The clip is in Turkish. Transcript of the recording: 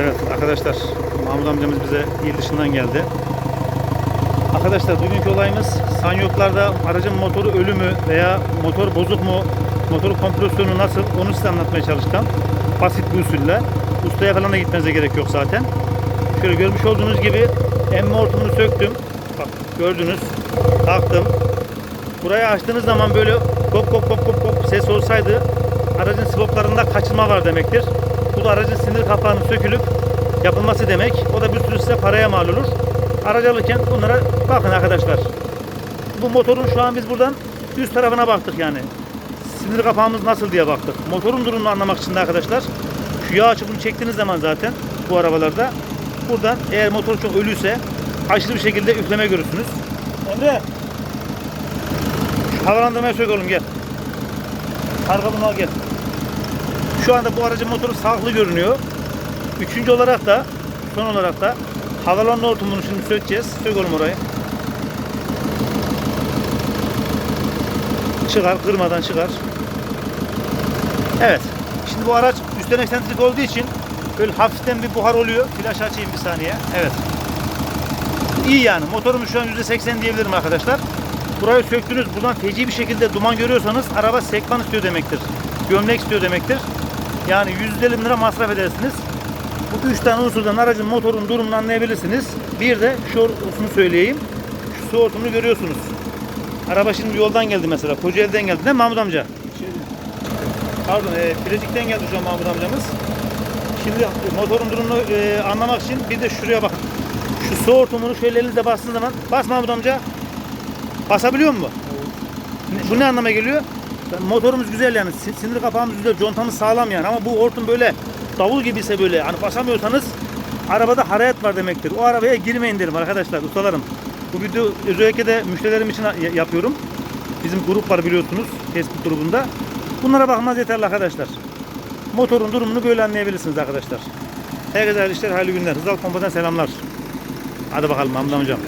Evet arkadaşlar Mahmut amcamız bize il dışından geldi. Arkadaşlar bugünkü olayımız Sanyoklar'da aracın motoru ölü mü veya motor bozuk mu, motor kompresyonu nasıl onu size anlatmaya çalışacağım. Basit bir usulle. Ustaya falan da gitmenize gerek yok zaten. Şöyle görmüş olduğunuz gibi emme hortumunu söktüm. Bak gördünüz. Taktım. Burayı açtığınız zaman böyle kop kop kop kop kop ses olsaydı aracın swaplarında kaçırma var demektir. Bu da aracın sinir kapağının sökülüp yapılması demek. O da bir sürü size paraya mal olur. Aracı alırken bunlara bakın arkadaşlar. Bu motorun şu an biz buradan üst tarafına baktık yani. Sinir kapağımız nasıl diye baktık. Motorun durumunu anlamak için de arkadaşlar şu yağ çubuğunu çektiğiniz zaman zaten bu arabalarda buradan eğer motor çok ölüyse aşırı bir şekilde üfleme görürsünüz. Emre şu havalandırmayı sök oğlum gel. Arka bunu al gel. Şu anda bu aracın motoru sağlıklı görünüyor. Üçüncü olarak da son olarak da havalanma hortumunu şimdi sökeceğiz. Sök oğlum orayı. Çıkar, kırmadan çıkar. Evet. Şimdi bu araç üstten eksentrik olduğu için böyle hafiften bir buhar oluyor. Flaş açayım bir saniye. Evet. İyi yani. Motorumuz şu an %80 diyebilirim arkadaşlar. Burayı söktünüz. Buradan feci bir şekilde duman görüyorsanız araba sekman istiyor demektir. Gömlek istiyor demektir. Yani 150 bin lira masraf edersiniz. Bu üç tane unsurdan aracın motorun durumunu anlayabilirsiniz. Bir de şu hortumunu söyleyeyim. Şu su hortumunu görüyorsunuz. Araba şimdi yoldan geldi mesela. Kocaeli'den geldi değil mi Mahmut amca? Pardon, e, Bilecik'ten geldi şu an Mahmut amcamız. Şimdi motorun durumunu e, anlamak için bir de şuraya bakın. Şu su hortumunu şöyle elinizle bastığınız zaman bas Mahmut amca. Basabiliyor mu? Ne- Bu ne anlama geliyor? Motorumuz güzel yani. Sin- Sinir kapağımız güzel, contamız sağlam yani. Ama bu hortum böyle davul gibiyse böyle hani basamıyorsanız arabada hararet var demektir. O arabaya girmeyin derim arkadaşlar, ustalarım. Bu video özellikle de müşterilerim için ya- yapıyorum. Bizim grup var biliyorsunuz, Facebook grubunda. Bunlara bakmanız yeterli arkadaşlar. Motorun durumunu böyle anlayabilirsiniz arkadaşlar. Herkese hayırlı işler, hayırlı günler. Hızal Pompa'dan selamlar. Hadi bakalım Hamdi amcam.